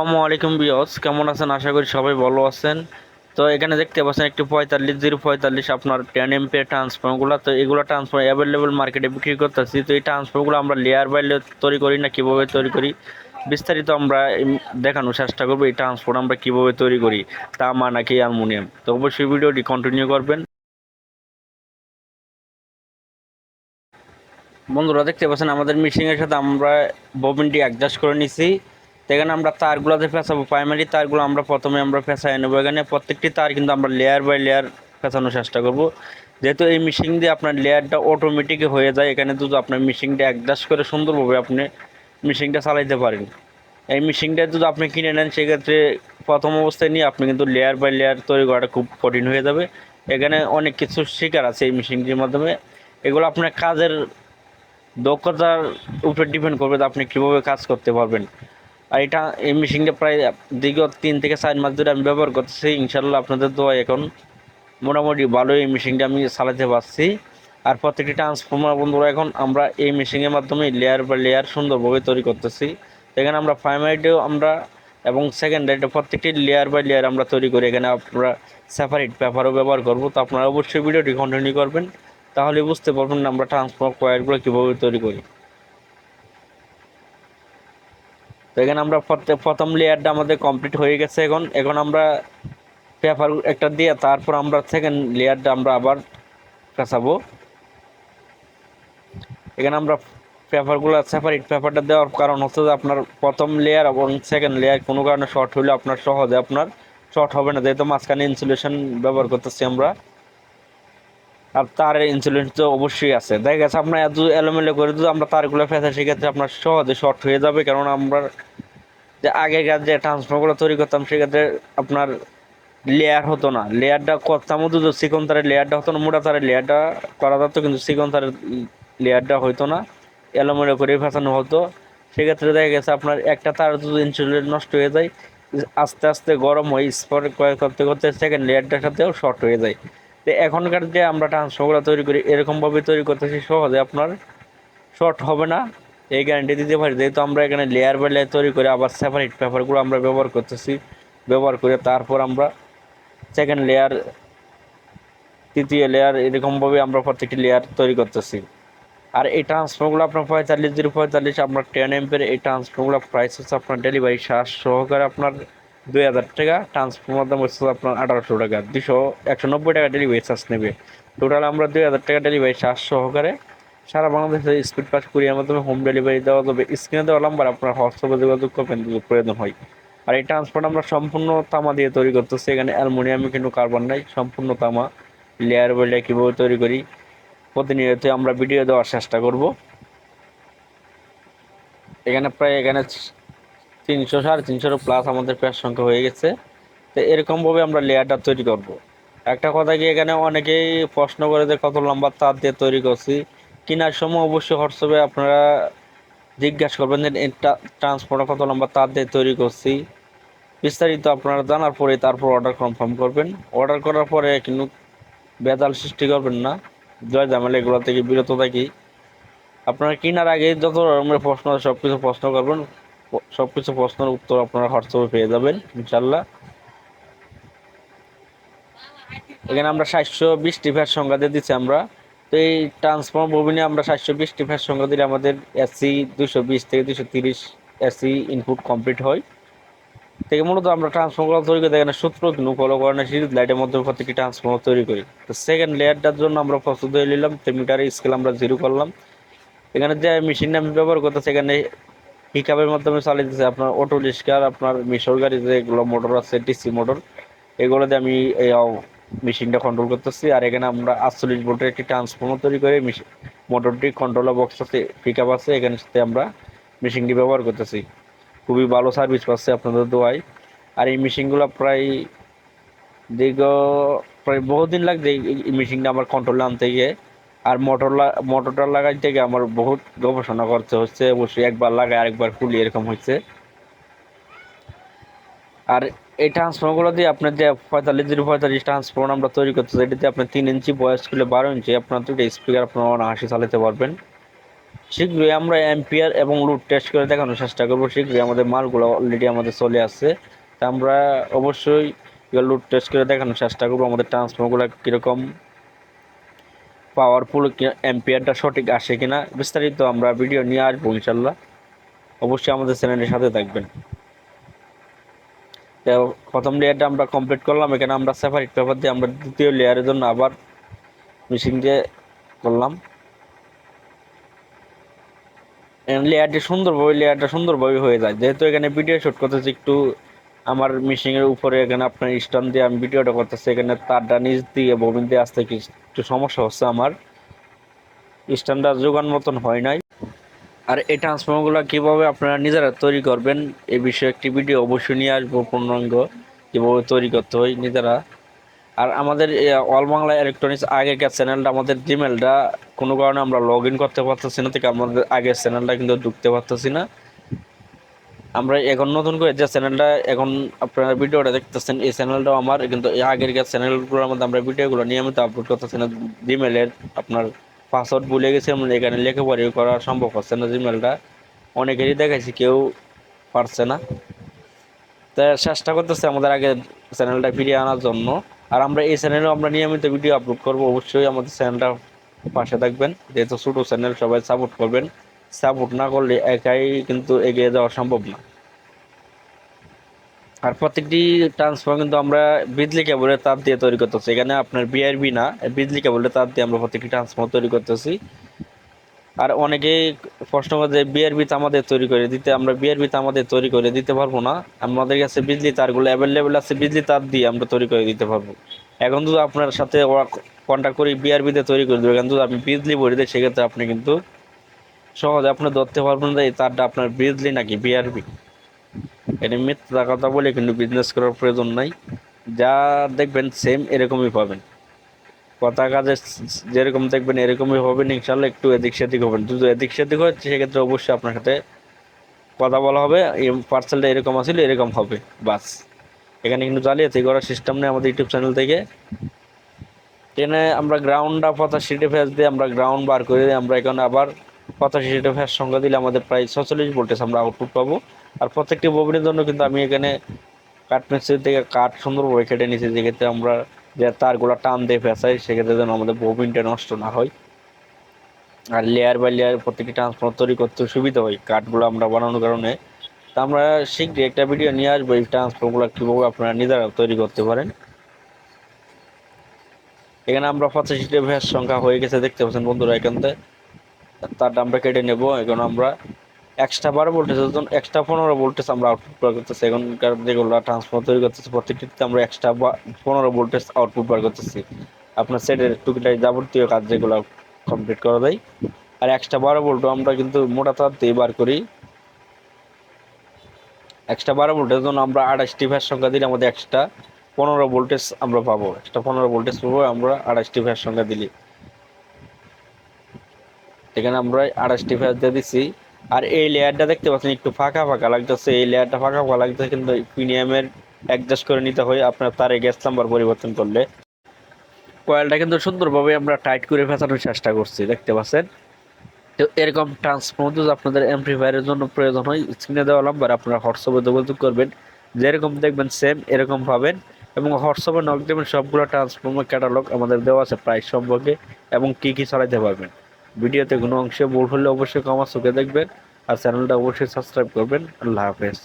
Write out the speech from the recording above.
আসসালামু আলাইকুম বিয়স কেমন আছেন? আশা করি সবাই ভালো আছেন। তো এখানে দেখতে পাচ্ছেন একটি পঁয়তাল্লিশ, জিরো পঁয়তাল্লিশ আপনার টেন এমপিয়ার ট্রান্সফর্মগুলো তো এগুলো ট্রান্সফর্ম অ্যাভেলেবল মার্কেটে বিক্রি করতেছি। তো এই ট্রান্সফর্মগুলো আমরা লেয়ার বাই লেয়ার তৈরি করি না, কীভাবে তৈরি করি? বিস্তারিত আমরা দেখানোর চেষ্টা করব এই ট্রান্সফর্ম আমরা কীভাবে তৈরি করি। তামা নাকি অ্যালমোনিয়াম। তো অবশ্যই ভিডিওটি কন্টিনিউ করবেন। বন্ধুরা, দেখতে পাচ্ছেন আমাদের মেশিনের সাথে আমরা ববিনটি অ্যাডজাস্ট করে নিছি। তো এখানে আমরা তারগুলোতে ফেঁসাবো প্রাইমারি তারগুলো আমরা প্রথমে আমরা ফেঁসাই নেব। এখানে প্রত্যেকটি তার কিন্তু আমরা লেয়ার বাই লেয়ার ফেঁসানোর চেষ্টা করব। যেহেতু এই মেশিন দিয়ে আপনার লেয়ারটা অটোমেটিক হয়ে যায়, এখানে যদি আপনার মেশিনটা অ্যাডজাস্ট করে সুন্দরভাবে আপনি মেশিনটা চালাইতে পারেন। এই মেশিনটা যদি আপনি কিনে নেন, সেক্ষেত্রে প্রথম অবস্থায় নিয়ে আপনি কিন্তু লেয়ার বাই লেয়ার তৈরি করাটা খুব কঠিন হয়ে যাবে। এখানে অনেক কিছু শিকার আছে এই মেশিনটির মাধ্যমে। এগুলো আপনার কাজের দক্ষতার উপরে ডিপেন্ড করবে যে আপনি কীভাবে কাজ করতে পারবেন। আর এটা এই মেশিনটা প্রায় দীর্ঘ তিন থেকে চার মাস ধরে আমি ব্যবহার করতেছি। ইনশাল্লাহ আপনাদের দোয়া এখন মোটামুটি ভালো এই মেশিনটা আমি চালাতে পারছি। আর প্রত্যেকটি ট্রান্সফর্মার বন্ধুরা, এখন আমরা এই মেশিনের মাধ্যমে লেয়ার বা লেয়ার সুন্দরভাবে তৈরি করতেছি। এখানে আমরা প্রাইমারিতেও আমরা এবং সেকেন্ডারিতে প্রত্যেকটি লেয়ার বাই লেয়ার আমরা তৈরি করি। এখানে আমরা সেপারেট পেপারও ব্যবহার করব। তো আপনারা অবশ্যই ভিডিওটি কন্টিনিউ করবেন। তাহলে বুঝতে পারবেন আমরা ট্রান্সফর্মার কয়েলগুলো কীভাবে তৈরি করি তো এখানে আমরা প্রথম লেয়ারটা আমাদের কমপ্লিট হয়ে গেছে এখন। এখন আমরা পেপার একটা দিয়ে তারপর আমরা সেকেন্ড লেয়ারটা আমরা আবার কাঁচাবো এখানে আমরা পেপারগুলো সেপারেট পেপারটা দেওয়ার কারণ হচ্ছে যে আপনার প্রথম লেয়ার এবং সেকেন্ড লেয়ার কোনো কারণে শর্ট হলে আপনার সহজে, আপনার শর্ট হবে না। যেহেতু মাঝখানে ইনসুলেশন ব্যবহার করতেছি আমরা। আর তারের ইনসুলেন্স তো অবশ্যই আছে। দেখা গেছে আপনার এত এলোমেলো করে যদি আমরা তারগুলো ফেঁসে, সেক্ষেত্রে আপনার সহজে শর্ট হয়ে যাবে। কারণ আমরা যে আগেকার যে ট্রান্সফর্মগুলো তৈরি করতাম, সেক্ষেত্রে আপনার লেয়ার হতো না। লেয়ারটা করতাম যদি চিকন তারের লেয়ারটা হতো না, মোটা তারের লেয়ারটা করা যেত, কিন্তু চিকন তারের লেয়ারটা হইতো না। এলোমেলো করে ফেঁসানো হতো। সেক্ষেত্রে দেখা গেছে আপনার একটা তার যদি ইনসুলেট নষ্ট হয়ে যায়, আস্তে আস্তে গরম হয়ে স্পট করতে করতে সেকেন্ড লেয়ারটার সাথেও শর্ট হয়ে যায়। তো এখনকার যে আমরা ট্রান্সফারগুলো তৈরি করি, এরকমভাবে তৈরি করতেছি, সহজে আপনার শর্ট হবে না। এই গ্যারান্টি দিতে পারি। যেহেতু আমরা এখানে লেয়ার বাই লেয়ার তৈরি করে আবার সেপারেট পেপারগুলো আমরা ব্যবহার করতেছি, ব্যবহার করে তারপর আমরা সেকেন্ড লেয়ার তৃতীয় লেয়ার এরকমভাবে আমরা প্রত্যেকটি লেয়ার তৈরি করতেছি। আর এই ট্রান্সফারগুলো আপনার পঁয়তাল্লিশ, জিরো পঁয়তাল্লিশ, আপনার টেন এম্পের এই ট্রান্সফারগুলো প্রাইস হচ্ছে আপনার ডেলিভারি চার্জ সহকারে আপনার দুই হাজার টাকা ট্রান্সফার দাম হচ্ছে আপনার আঠারোশো টাকা। দুশো একশো নব্বই টাকা ডেলিভারি চার্জ নেবে। টোটাল আমরা দুই হাজার টাকা ডেলিভারি চার্জ সহকারে সারা বাংলাদেশে স্পিড পাস কুরিয়ার মাধ্যমে হোম ডেলিভারি দেওয়া যাবে। স্ক্রিনে দেওয়া নাম্বার আপনার হোয়াটসঅ্যাপে যোগাযোগ করবেন প্রয়োজন হয় আর এই ট্রান্সপোর্ট আমরা সম্পূর্ণ তামা দিয়ে তৈরি করতেছি। এখানে অ্যালমোনিয়ামে কিন্তু কার্বন নাই, সম্পূর্ণ তামা। লেয়ার লেয়ার কীভাবে তৈরি করি, প্রতিনিয়ত আমরা ভিডিও দেওয়ার চেষ্টা করব। এখানে প্রায় এখানে তিনশো, সাড়ে তিনশোর প্লাস আমাদের পেয়ার সংখ্যা হয়ে গেছে। তো এরকমভাবে আমরা লেয়ারটা তৈরি করব। একটা কথা কি, এখানে অনেকেই প্রশ্ন করে যে কত লম্বা তার দিয়ে তৈরি করছি। কেনার সময় অবশ্যই হোয়াটসঅ্যাপে আপনারা জিজ্ঞাসা করবেন যে ট্রান্সপোর্টার কত লম্বা তার দিয়ে তৈরি করছি। বিস্তারিত আপনারা জানার পরে তারপর অর্ডার কনফার্ম করবেন। অর্ডার করার পরে কিন্তু বেদাল সৃষ্টি করবেন না। জয় জামেলা এগুলো থেকে বিরত থাকি। আপনারা কেনার আগে যত রকমের প্রশ্ন সব কিছু প্রশ্ন করবেন। সব কিছু প্রশ্নের উত্তর আপনারা হোয়াটসঅ্যাপে পেয়ে যাবেন ইনশাল্লাহ এখানে আমরা সাতশো বিশটি ফ্যাট সংখ্যা দিয়ে দিচ্ছি আমরা। তো এই ট্রান্সফর্ম ববিনে আমরা সাতশো বিশটি ফ্যাট সংখ্যা দিলে আমাদের এসি দুশো বিশ থেকে দুশো তিরিশ এসি ইনপুট কমপ্লিট হয়। থেকে মূলত আমরা ট্রান্সফর্মার তৈরি করি, এখানে সূত্র কিন্তু ফলো করানো সিরিজ লাইটের মধ্যে প্রত্যেকটি ট্রান্সফর্মার তৈরি করি। তো সেকেন্ড লেয়ারটার জন্য আমরা প্রস্তুত হয়ে নিলাম মিটারের স্কেল আমরা জিরো করলাম। এখানে যে মেশিনটা আমি ব্যবহার করতেছি, এখানে পিকআপের মাধ্যমে চালিয়েছে আপনার অটো রিক্সার আপনার মিশর গাড়ি যেগুলো মোটর আছে ডিসি মোটর এগুলো দিয়ে আমি এই মেশিনটা কন্ট্রোল করতেছি। আর এখানে আমরা আটচল্লিশ ভোল্টের একটি ট্রান্সফর্মার তৈরি করে মোটরটি কন্ট্রোলার বক্স আছে পিকআপ আছে, এখানে সাথে আমরা মেশিনটি ব্যবহার করতেছি। খুবই ভালো সার্ভিস পাচ্ছে আপনাদের দোয়ায়। আর এই মেশিনগুলো প্রায় দীর্ঘ প্রায় বহুদিন লাগছে এই মেশিনটা আমার কন্ট্রোলে আনতে গিয়ে। আর মোটর মোটরটা লাগাই থেকে আমার বহুত গবেষণা করতে হচ্ছে, অবশ্যই একবার লাগাই, আরেকবার খুলি, এরকম হচ্ছে। আর এই ট্রান্সফর্মগুলো দিয়ে আপনার যে পঁয়তাল্লিশ জিরো পঁয়তাল্লিশ ট্রান্সফর্ম আমরা তৈরি করতে চাই এটাতে আপনি তিন ইঞ্চি বয়স করলে বারো ইঞ্চি আপনার দুটো স্পিকার আপনার হাসি চালাতে পারবেন। শীঘ্রই আমরা এম্পিয়ার এবং লুট টেস্ট করে দেখানোর চেষ্টা করব, শীঘ্রই আমাদের মালগুলো অলরেডি আমাদের চলে আসছে। তা আমরা অবশ্যই লুট টেস্ট করে দেখানোর চেষ্টা করব, আমাদের ট্রান্সফর্মগুলো কীরকম পাওয়ারফুল এম্পিয়ারটা সঠিক আসে কিনা, বিস্তারিত আমরা ভিডিও নিয়ে আসব ইনশাল্লাহ। অবশ্যই আমাদের চ্যানেলের সাথে থাকবেন। তো প্রথম লেয়ারটা আমরা কমপ্লিট করলাম, এখানে আমরা সেপারেট পেপার দিয়ে আমরা দ্বিতীয় লেয়ারের জন্য আবার মেশিন দিয়ে করলাম। লেয়ারটি সুন্দরভাবে লেয়ারটা সুন্দরভাবে হয়ে যায়। যেহেতু এখানে ভিডিও শ্যুট করতেছি, একটু আমার মেশিনের উপরে এখানে আপনার স্ট্যান্ড দিয়ে আমি ভিডিওটা করতেছি, এখানে তারটা নিচ দিয়ে ববিন দিয়ে আসতে একটু সমস্যা হচ্ছে আমার। স্ট্যান্ডটা যোগান মতন হয় নাই। আর এই ট্রান্সফর্মারগুলো কীভাবে আপনারা নিজেরা তৈরি করবেন, এ বিষয়ে একটি ভিডিও অবশ্যই নিয়ে আসব পূর্ণাঙ্গ, কীভাবে তৈরি করতে হয় নিজেরা। আর আমাদের অল বাংলা ইলেকট্রনিক্স আগেকার চ্যানেলটা আমাদের জিমেলটা কোনো কারণে আমরা লগ ইন করতে পারতেছি না থেকে আমাদের আগের চ্যানেলটা কিন্তু ঢুকতে পারতেছি না। আমরা এখন নতুন করে যে চ্যানেলটা এখন আপনারা ভিডিওটা দেখতেছেন, এই চ্যানেলটাও আমার, কিন্তু আগের চ্যানেলগুলোর মধ্যে আমরা ভিডিওগুলো নিয়মিত আপলোড করতেছি না। জিমেলের আপনার পাসওয়ার্ড ভুলে গেছি, আমরা এখানে লেখাপড়ি করা সম্ভব হচ্ছে না জিমেলটা অনেকেরই দেখাইছি, কেউ পারছে না। তা চেষ্টা করতেছে আমাদের আগে চ্যানেলটা ফিরিয়ে আনার জন্য। আর আমরা এই চ্যানেলেও আমরা নিয়মিত ভিডিও আপলোড করব, অবশ্যই আমাদের চ্যানেলটা পাশে থাকবেন, যেহেতু ছোটো চ্যানেল সবাই সাপোর্ট করবেন। সাপোর্ট না করলে একাই কিন্তু এগিয়ে যাওয়া সম্ভব না। আর প্রত্যেকটি ট্রান্সফার কিন্তু আমরা বিজলি কেবলের তার দিয়ে তৈরি করতেছি। এখানে আপনার বিআরবি না, বিজলি কেবলের তার দিয়ে আমরা প্রত্যেকটি ট্রান্সফার তৈরি করতেছি। আর অনেকেই প্রশ্ন করে যে বিআরবি আমাদের তৈরি করে দিতে, আমরা বিআরবি আমাদের তৈরি করে দিতে পারব না। আমাদের কাছে বিজলি তারগুলো অ্যাভেলেবেল আছে, বিজলি তার দিয়ে আমরা তৈরি করে দিতে পারব। এখন যদি আপনার সাথে ওরা কন্ট্যাক্ট করি বিআরবিতে তৈরি করে দেবে। কিন্তু আপনি বিজলি ভরে দেয় সেক্ষেত্রে আপনি কিন্তু সহজে আপনি ধরতে পারবেন যে এই তারটা আপনার বিজলি নাকি বিআরবি এটা মিথ্যা কথা বলে কিন্তু বিজনেস করার প্রয়োজন নাই। যা দেখবেন সেম এরকমই পাবেন। কথা কাজে যেরকম দেখবেন এরকমই হবেন ইনশাল্লাহ একটু এদিক সেদিক হবেন। যদি এদিক সেদিক হয়, সেক্ষেত্রে অবশ্যই আপনার সাথে কথা বলা হবে। পার্সেলটা এরকম আসলে এরকম হবে, বাস। এখানে কিন্তু জালিয়াতি করার সিস্টেম নেই আমাদের ইউটিউব চ্যানেল থেকে। ট্রেনে আমরা গ্রাউন্ড পঁচাশিটি ফেস দিয়ে আমরা গ্রাউন্ড বার করে দিই আমরা এখানে আবার পঁচাশিটি ফেস সংখ্যা দিলে আমাদের প্রায় ছচল্লিশ ভোল্টেজ আমরা আউটপুট পাবো। আর প্রত্যেকটি ববিনের জন্য কিন্তু আমি এখানে কাঠ মিস্ত্রি থেকে কাঠ সুন্দরভাবে কেটে নিয়েছি। যেক্ষেত্রে আমরা যে তারগুলো টান দিয়ে ফেসাই, সেক্ষেত্রে যেন আমাদের ববিনটা নষ্ট না হয়। আর লেয়ার বাই লেয়ার প্রত্যেকটি ট্রান্সফর্মার তৈরি করতে সুবিধা হয় কাঠগুলো আমরা বানানোর কারণে। তা আমরা শীঘ্রই একটা ভিডিও নিয়ে আসব এই ট্রান্সফর্মগুলো কীভাবে আপনারা নিজেরা তৈরি করতে পারেন। এখানে আমরা পঁচাশিটি ভ্যাস সংখ্যা হয়ে গেছে, দেখতে পাচ্ছেন বন্ধুরা এখান থেকে। তারটা আমরা কেটে নেব, এখন আমরা এক্সট্রা বারো ভোল্টেজ এক্সট্রা পনেরো ভোল্টেজ আমরা আউটপুট বার করতেছি। এখনকার যেগুলো ট্রান্সফর্মার তৈরি করতেছি, প্রত্যেকটিতে আমরা এক্সট্রা পনেরো ভোল্টেজ আউটপুট বার করতেছি। আপনার সেটের টুকিটাই যাবতীয় কাজ যেগুলো কমপ্লিট করা যায়। আর এক্সট্রা বারো ভোল্টও আমরা কিন্তু মোটা তার দিয়ে বার করি। এক্সট্রা বারো ভোল্টের জন্য আমরা আঠাশটি ভ্যাস সংখ্যা দিলে আমাদের এক্সট্রা পনেরো ভোল্টেজ আমরা পাবো। এক্সট্রা পনেরো ভোল্টেজ পাবো, আমরা আঠাশটি ভ্যাস সংখ্যা দিলি। এখানে আমরা আড়াইশটি ভ্যাস দিয়ে দিচ্ছি আর এই লেয়ারটা দেখতে পাচ্ছেন, একটু ফাঁকা ফাঁকা লাগতেছে। এই লেয়ারটা ফাঁকা ফাঁকা লাগতেছে কিন্তু প্রিমিয়ামের অ্যাডজাস্ট করে নিতে হয় আপনার তারে গ্যাস নাম্বার পরিবর্তন করলে। কয়েলটা কিন্তু সুন্দরভাবে আমরা টাইট করে ফেসানোর চেষ্টা করছি, দেখতে পাচ্ছেন? তো এরকম ট্রান্সফর্ম যদি আপনাদের এমপ্লিফায়ারের জন্য প্রয়োজন হয় স্ক্রিনে দেওয়া নাম্বার আপনারা হোয়াটসঅ্যাপে যোগাযোগ করবেন। যেরকম দেখবেন সেম এরকম পাবেন। এবং হোয়াটসঅ্যাপে নক দেবেন, সবগুলো ট্রান্সফর্মার ক্যাটালগ আমাদের দেওয়া আছে প্রাইস সম্পর্কে এবং কী কী চালাইতে পারবেন। ভিডিওতে কোনো অংশে ভুল হলে অবশ্যই আমার চোখে দেখবেন আর চ্যানেলটা অবশ্যই সাবস্ক্রাইব করবেন। আল্লাহ হাফেজ।